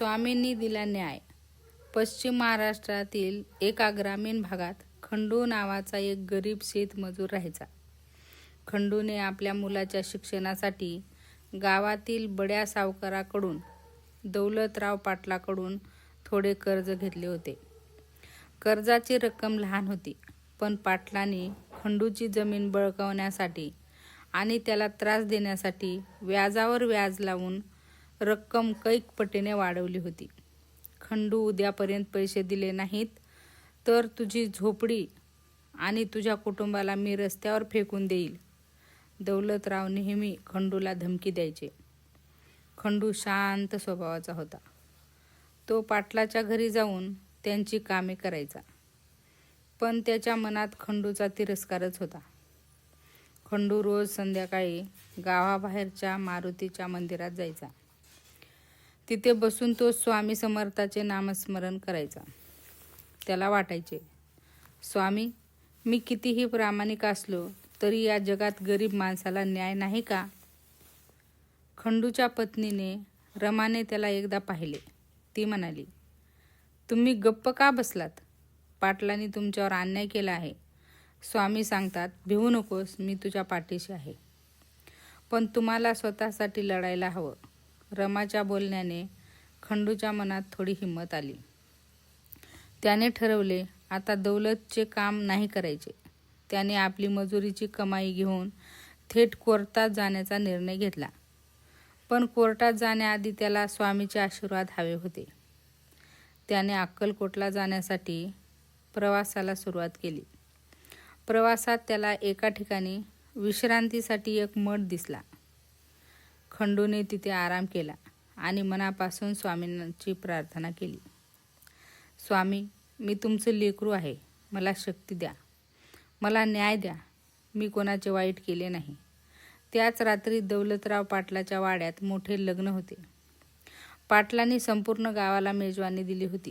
स्वामींनी दिला न्याय. पश्चिम महाराष्ट्रातील एका ग्रामीण भागात खंडू नावाचा एक गरीब शेतमजूर राहायचा. खंडूने आपल्या मुलाच्या शिक्षणासाठी गावातील बड्या सावकाराकडून दौलतराव पाटलाकडून थोडे कर्ज घेतले होते. कर्जाची रक्कम लहान होती पण पाटलांनी खंडूची जमीन बळकावण्यासाठी आणि त्याला त्रास देण्यासाठी व्याजावर व्याज लावून रक्कम कैक पटीने वाढवली होती. खंडू उद्यापर्यंत पैसे दिले नाहीत तर तुझी झोपडी आणि तुझ्या कुटुंबाला मी रस्त्यावर फेकून देईल. दौलतराव नेहमी खंडूला धमकी द्यायचे. खंडू शांत स्वभावाचा होता. तो पाटलाच्या घरी जाऊन त्यांची कामे करायचा. पण त्याच्या मनात खंडूचा तिरस्कारच होता. खंडू रोज संध्याकाळी गावाबाहेरच्या मारुतीच्या मंदिरात जायचा. तिथे बसून तो स्वामी समर्थाचे नामस्मरण करायचा. त्याला वाटायचे स्वामी मी कितीही प्रामाणिक असलो तरी या जगात गरीब माणसाला न्याय नाही का? खंडूच्या पत्नीने रमाने त्याला एकदा पाहिले. ती म्हणाली तुम्ही गप्प का बसलात? पाटलांनी तुमच्यावर अन्याय केला आहे. स्वामी सांगतात भिवू नकोस मी तुझ्या पाठीशी आहे. पण तुम्हाला स्वतःसाठी लढायला हवं. रमाच्या बोलण्याने खंडूच्या मनात थोडी हिंमत आली. त्याने ठरवले आता दौलतचे काम नाही करायचे. त्याने आपली मजुरीची कमाई घेऊन थेट कोर्टात जाण्याचा निर्णय घेतला. पण कोर्टात जाण्याआधी त्याला स्वामीचे आशीर्वाद हवे होते. त्याने अक्कलकोटला जाण्यासाठी प्रवासाला सुरुवात केली. प्रवासात त्याला एका ठिकाणी विश्रांतीसाठी एक मठ दिसला. खंडूने तिथे आराम केला आणि मनापासून स्वामींची प्रार्थना केली. स्वामी मी तुमचं लेकरू आहे. मला शक्ती द्या. मला न्याय द्या. मी कोणाचे वाईट केले नाही. त्याच रात्री दौलतराव पाटलाच्या वाड्यात मोठे लग्न होते. पाटलांनी संपूर्ण गावाला मेजवानी दिली होती.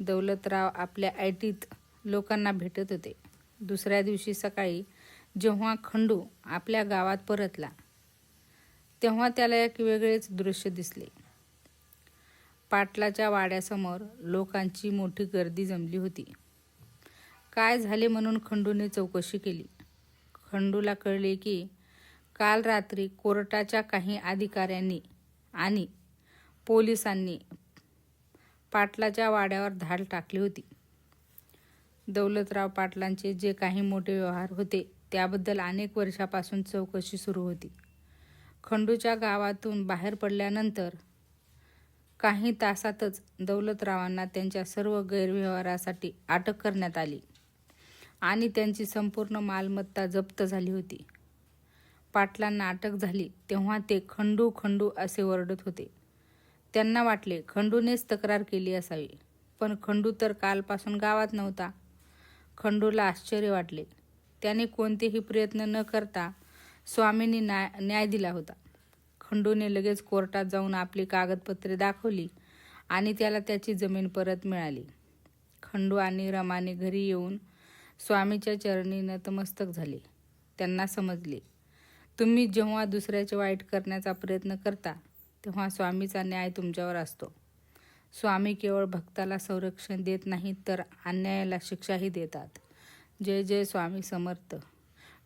दौलतराव आपल्या ऐटीत लोकांना भेटत होते. दुसऱ्या दिवशी सकाळी जेव्हा खंडू आपल्या गावात परतला तेव्हा त्याला एक वेगळेच दृश्य दिसले. पाटलाच्या वाड्यासमोर लोकांची मोठी गर्दी जमली होती. काय झाले म्हणून खंडूने चौकशी केली. खंडूला कळले की काल रात्री कोर्टाच्या काही अधिकाऱ्यांनी आणि पोलिसांनी पाटलाच्या वाड्यावर धाड टाकली होती. दौलतराव पाटलांचे जे काही मोठे व्यवहार होते त्याबद्दल अनेक वर्षापासून चौकशी सुरू होती. खंडूच्या गावातून बाहेर पडल्यानंतर काही तासातच दौलतरावांना त्यांच्या सर्व गैरव्यवहारासाठी अटक करण्यात आली आणि त्यांची संपूर्ण मालमत्ता जप्त झाली होती. पाटलांना अटक झाली तेव्हा ते खंडू खंडू असे ओरडत होते. त्यांना वाटले खंडूनेच तक्रार केली असावी पण खंडू तर कालपासून गावात नव्हता. खंडूला आश्चर्य वाटले. त्याने कोणतेही प्रयत्न न करता स्वामींनी न्याय न्याय दिला होता. खंडूने लगेच कोर्टात जाऊन आपली कागदपत्रे दाखवली आणि त्याला त्याची जमीन परत मिळाली. खंडू आणि रमाने घरी येऊन स्वामीच्या चरणी नतमस्तक झाले. त्यांना समजले तुम्ही जेव्हा दुसऱ्याचे वाईट करण्याचा प्रयत्न करता तेव्हा स्वामीचा न्याय तुमच्यावर असतो. स्वामी केवळ भक्ताला संरक्षण देत नाहीत तर अन्यायाला शिक्षाही देतात. जय जय स्वामी समर्थ.